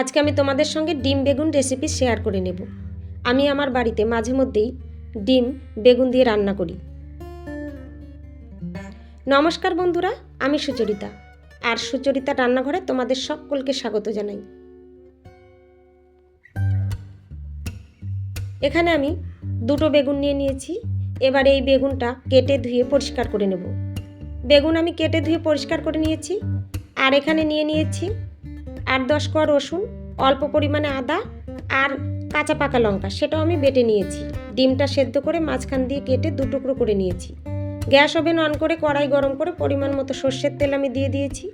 আজকে আমি তোমাদের সঙ্গে ডিম বেগুন রেসিপি শেয়ার করে নেব। আমি আমার বাড়িতে মাঝে মধ্যেই ডিম বেগুন দিয়ে রান্না করি। নমস্কার বন্ধুরা, আমি সুচরিতা। আর সুচরিতা রান্নাঘরে তোমাদের সকলকে স্বাগত জানাই। এখানে আমি দুটো বেগুন নিয়ে নিয়েছি। এবার এই বেগুনটা কেটে ধুয়ে পরিষ্কার করে নেব। বেগুন আমি কেটে ধুয়ে পরিষ্কার করে নিয়েছি। আর এখানে নিয়ে নিয়েছি আট দশ কোয়া রসুন, অল্প পরিমাণে আদা আর কাঁচা পাকা লঙ্কা, সেটাও আমি বেটে নিয়েছি। ডিমটা সেদ্ধ করে মাঝখান দিয়ে কেটে দু টুকরো করে নিয়েছি। গ্যাস ওভেন অন করে কড়াই গরম করে পরিমাণ মতো সর্ষের তেল আমি দিয়ে দিয়েছি।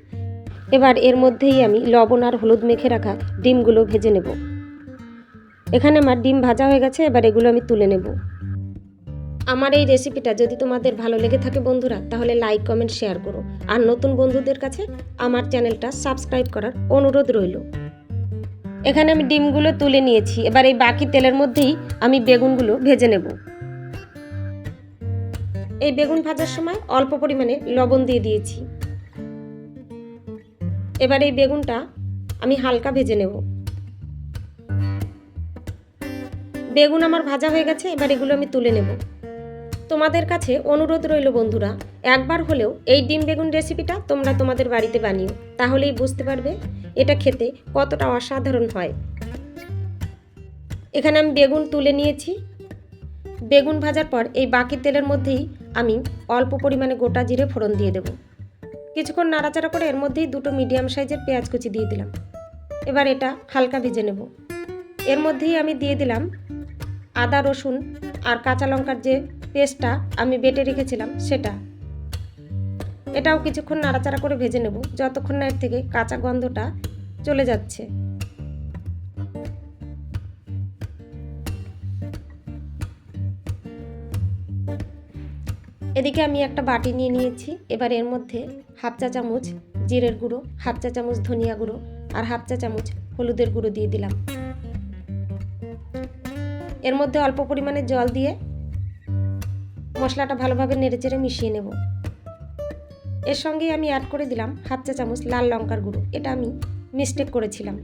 এবার এর মধ্যেই আমি লবণ আর হলুদ মেখে রাখা ডিমগুলো ভেজে নেব। এখানে আমার ডিম ভাজা হয়ে গেছে, এবার এগুলো আমি তুলে নেব। আমার এই রেসিপিটা যদি তোমাদের ভালো লেগে থাকে বন্ধুরা, তাহলে লাইক কমেন্ট শেয়ার করো। আর নতুন বন্ধুদের কাছে আমার চ্যানেলটা সাবস্ক্রাইব করার অনুরোধ রইল। এখানে আমি ডিমগুলো তুলে নিয়েছি। এবার এই বাকি তেলের মধ্যেই আমি বেগুনগুলো ভেজে নেব। এই বেগুন ভাজার সময় অল্প পরিমাণে লবণ দিয়ে দিয়েছি। এবার এই বেগুনটা আমি হালকা ভেজে নেব। বেগুন আমার ভাজা হয়ে গেছে, এবার এগুলো আমি তুলে নেব। তোমাদের কাছে অনুরোধ রইল বন্ধুরা, একবার হলেও এই ডিম বেগুন রেসিপিটা তোমরা তোমাদের বাড়িতে বানিও, তাহলেই বুঝতে পারবে এটা খেতে কতটা অসাধারণ হয়। এখানে আমি বেগুন তুলে নিয়েছি। বেগুন ভাজার পর এই বাকি তেলের মধ্যেই আমি অল্প পরিমাণে গোটা জিরে ফোড়ন দিয়ে দেব। কিছুক্ষণ নাড়াচাড়া করে এর মধ্যেই দুটো মিডিয়াম সাইজের পেঁয়াজ কুচি দিয়ে দিলাম। এবার এটা হালকা ভেজে নেব। এর মধ্যেই আমি দিয়ে দিলাম আদা, রসুন আর কাঁচা লঙ্কার যে পেস্টটা আমি বেটে রেখেছিলাম, সেটা। এটাও কিছুক্ষণ নাড়াচাড়া করে ভেজে নেব, যতক্ষণ না এর থেকে কাঁচা গন্ধটা চলে যাচ্ছে। এদিকে আমি একটা বাটি নিয়ে নিয়েছি, এবার এর মধ্যে হাফ চা চামচ জিরের গুঁড়ো, হাফ চা চামচ ধনিয়া গুঁড়ো আর হাফ চা চামচ হলুদের গুঁড়ো দিয়ে দিলাম। এর মধ্যে অল্প পরিমাণে জল দিয়ে মশলাটা ভালোভাবে নেড়েচেড়ে মিশিয়ে নেব। এর সঙ্গেই আমি অ্যাড করে দিলাম হাফ চা চামচ লাল লঙ্কার গুঁড়ো। এটা আমি মিস্টেক করেছিলাম।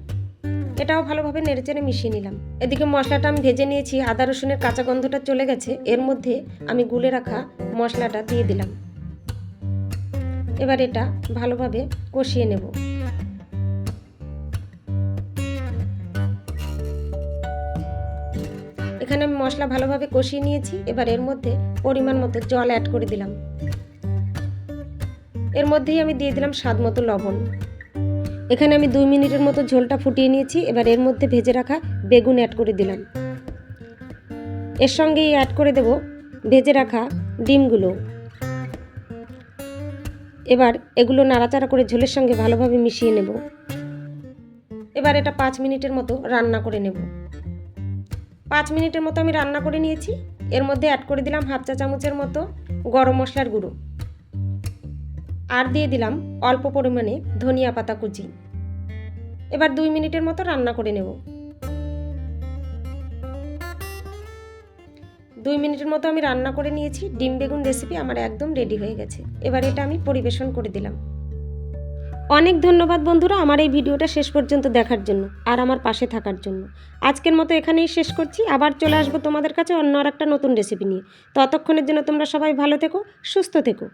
এটাও ভালোভাবে নেড়েচেড়ে মিশিয়ে নিলাম। এদিকে মশলাটা আমি ভেজে নিয়েছি, আদা রসুনের কাঁচা গন্ধটা চলে গেছে। এর মধ্যে আমি গুলে রাখা মশলাটা দিয়ে দিলাম। এবার এটা ভালোভাবে কষিয়ে নেব। এখানে আমি মশলা ভালোভাবে কষিয়ে নিয়েছি। এবার এর মধ্যে পরিমাণ মতো জল অ্যাড করে দিলাম। এর মধ্যেই আমি দিয়ে দিলাম স্বাদ মতো লবণ। এখানে আমি দুই মিনিটের মতো ঝোলটা ফুটিয়ে নিয়েছি। এবার এর মধ্যে ভেজে রাখা বেগুন অ্যাড করে দিলাম। এর সঙ্গেই অ্যাড করে দেব ভেজে রাখা ডিমগুলো। এবার এগুলো নাড়াচাড়া করে ঝোলের সঙ্গে ভালোভাবে মিশিয়ে নেব। এবার এটা পাঁচ মিনিটের মতো রান্না করে নেব। পাঁচ মিনিটের মতো আমি রান্না করে নিয়েছি। এর মধ্যে অ্যাড করে দিলাম হাফ চা চামচের মতো গরম মশলার গুঁড়ো। আর দিয়ে দিলাম অল্প পরিমাণে ধনিয়া পাতা কুচি। এবার দুই মিনিটের মতো রান্না করে নেব। দুই মিনিটের মতো আমি রান্না করে নিয়েছি। ডিম বেগুন রেসিপি আমার একদম রেডি হয়ে গেছে। এবার এটা আমি পরিবেশন করে দিলাম। অনেক ধন্যবাদ বন্ধুরা আমার এই ভিডিওটা শেষ পর্যন্ত দেখার জন্য আর আমার পাশে থাকার জন্য। আজকের মতো এখানেই শেষ করছি। আবার চলে আসব তোমাদের কাছে অন্য আর একটা নতুন রেসিপি নিয়ে। ততক্ষণের জন্য তোমরা সবাই ভালো থেকো, সুস্থ থেকো।